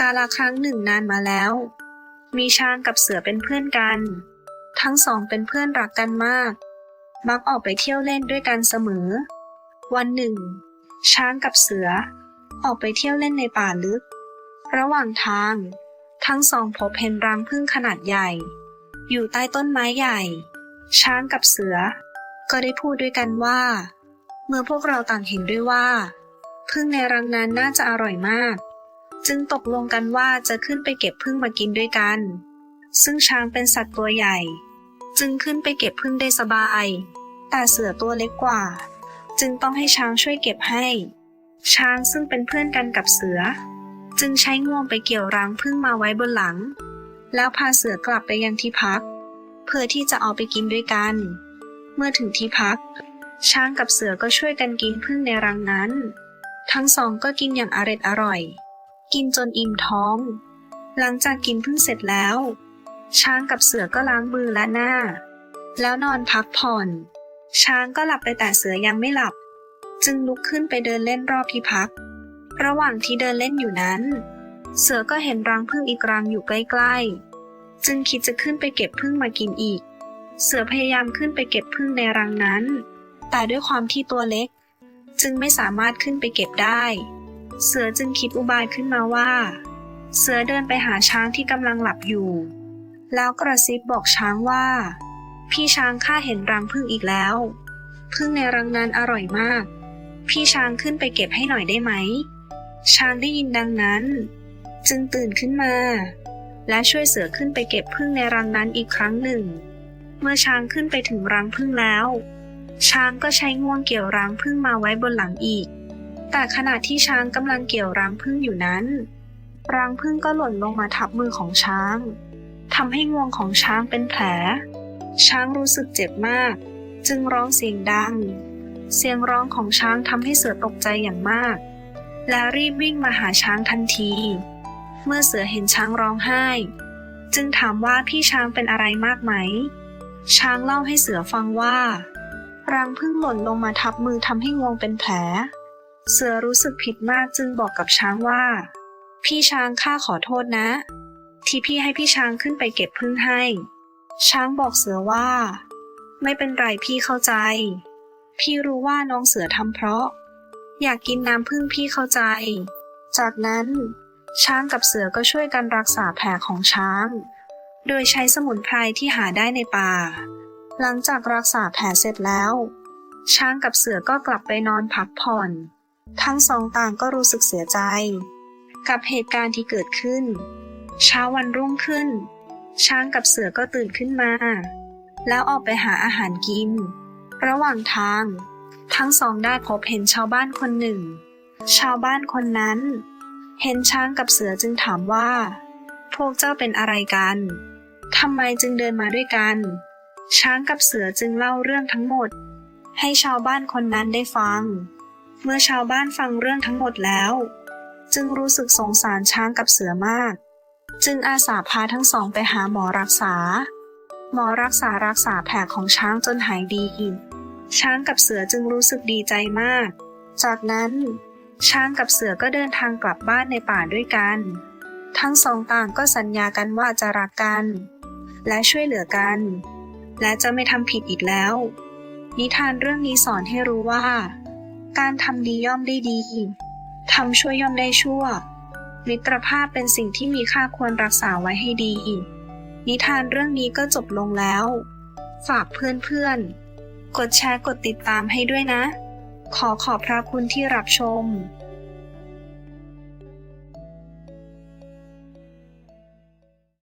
กาลครั้งหนึ่งนานมาแล้ว มีช้างกับเสือเป็นเพื่อนกัน ทั้งสองเป็นเพื่อนรักกันมาก มักออกไปเที่ยวเล่นด้วยกันเสมอ วันหนึ่ง ช้างกับเสือ ออกไปเที่ยวเล่นในป่าลึก ระหว่างทาง ทั้งสองพบเห็นรังผึ้งขนาดใหญ่ อยู่ใต้ต้นไม้ใหญ่ ช้างกับเสือ ก็ได้พูดด้วยกันว่า เมื่อพวกเราต่างเห็นด้วยว่าผึ้งในรังนั้นน่าจะอร่อยมาก จึงตกลงกันว่าจะขึ้นไปเก็บผึ้งมากินด้วยกัน ซึ่งช้างเป็นสัตว์ตัวใหญ่ จึงขึ้นไปเก็บผึ้งได้สบาย แต่เสือตัวเล็กกว่า จึงต้องให้ช้างช่วยเก็บให้ ช้างซึ่งเป็นเพื่อนกันกับเสือ จึงใช้งวงไปเกี่ยวรังผึ้งมาไว้บนหลัง แล้วพาเสือกลับไปยังที่พัก เพื่อที่จะเอาไปกินด้วยกัน เมื่อถึงที่พัก ช้างกับเสือก็ช่วยกันกินผึ้งในรังนั้น ทั้งสองก็กินอย่างอร็ดอร่อย กินจนอิ่มท้อง หลังจากกินผึ้งเสร็จแล้ว ช้างกับเสือก็ล้างมือและหน้า แล้วนอนพักผ่อน ช้างก็หลับไปแต่เสือยังไม่หลับ จึงลุกขึ้นไปเดินเล่นรอบที่พัก ระหว่างที่เดินเล่นอยู่นั้น เสือก็เห็นรังผึ้งอีกรังอยู่ใกล้ๆ จึงคิดจะขึ้นไปเก็บผึ้งมากินอีก เสือพยายามขึ้นไปเก็บผึ้งในรังนั้น แต่ด้วยความที่ตัวเล็ก จึงไม่สามารถขึ้นไปเก็บได้ เสือจึงคิดอุบายขึ้นมาว่า เสือเดินไปหาช้างที่กำลังหลับอยู่ แล้วกระซิบบอกช้างว่า พี่ช้างข้าเห็นรังผึ้งอีกแล้วผึ้งในรังนั้นอร่อยมาก พี่ช้างขึ้นไปเก็บให้หน่อยได้ไหม ช้างได้ยินดังนั้น จึงตื่นขึ้นมา และช่วยเสือขึ้นไปเก็บผึ้งในรังนั้นอีกครั้งหนึ่ง เมื่อช้างขึ้นไปถึงรังผึ้งแล้ว ช้างก็ใช้งวงเกี่ยวรังผึ้งมาไว้บนหลังอีก แต่ขณะที่ช้างกำลังเกี่ยวรังผึ้งอยู่นั้น รังผึ้งก็หล่นลงมาทับมือของช้างทำให้งวงของช้างเป็นแผล ช้างรู้สึกเจ็บมาก จึงร้องเสียงดัง เสียงร้องของช้างทำให้เสือตกใจอย่างมาก และรีบวิ่งมาหาช้างทันที เมื่อเสือเห็นช้างร้องไห้ จึงถามว่าพี่ช้างเป็นอะไรมากไหม ช้างเล่าให้เสือฟังว่า รังผึ้งหล่นลงมาทับมือทำให้งวงเป็นแผล เสือรู้สึกผิดมากจึงบอกกับช้างว่า พี่ช้างข้าขอโทษนะ ที่พี่ให้พี่ช้างขึ้นไปเก็บผึ้งให้ ช้างบอกเสือว่า ไม่เป็นไรพี่เข้าใจ พี่รู้ว่าน้องเสือทำเพราะ อยากกินน้ำผึ้งพี่เข้าใจ จากนั้นช้างกับเสือก็ช่วยกันรักษาแผลของช้าง โดยใช้สมุนไพรที่หาได้ในป่า หลังจากรักษาแผลเสร็จแล้ว ช้างกับเสือก็กลับไปนอนพักผ่อน ทั้งสองต่างก็รู้สึกเสียใจ กับเหตุการณ์ที่เกิดขึ้น เช้าวันรุ่งขึ้น ช้างกับเสือก็ตื่นขึ้นมา แล้วออกไปหาอาหารกิน ระหว่างทาง ทั้งสองได้พบเห็นชาวบ้านคนหนึ่ง ชาวบ้านคนนั้น เห็นช้างกับเสือจึงถามว่า พวกเจ้าเป็นอะไรกันทำไมจึงเดินมาด้วยกัน ช้างกับเสือจึงเล่าเรื่องทั้งหมด ให้ชาวบ้านคนนั้นได้ฟัง เมื่อชาวบ้านฟังเรื่องทั้งหมดแล้ว จึงรู้สึกสงสารช้างกับเสือมาก จึงอาสาพาทั้งสองไปหาหมอรักษา หมอรักษารักษาแผลของช้างจนหายดีช้างกับเสือจึงรู้สึกดีใจมาก จากนั้น ช้างกับเสือก็เดินทางกลับบ้านในป่าด้วยกัน ทั้งสองต่างก็สัญญากันว่าจะรักกัน และช่วยเหลือกัน และจะไม่ทำผิดอีกแล้ว นิทานเรื่องนี้สอนให้รู้ว่า การทำดีย่อมได้ดี ทำชั่วย่อมได้ชั่ว มิตรภาพเป็นสิ่งที่มีค่าควรรักษาไว้ให้ดี นิทานเรื่องนี้ก็จบลงแล้ว ฝากเพื่อนๆ กดแชร์กดติดตามให้ด้วยนะ ขอขอบพระคุณที่รับชม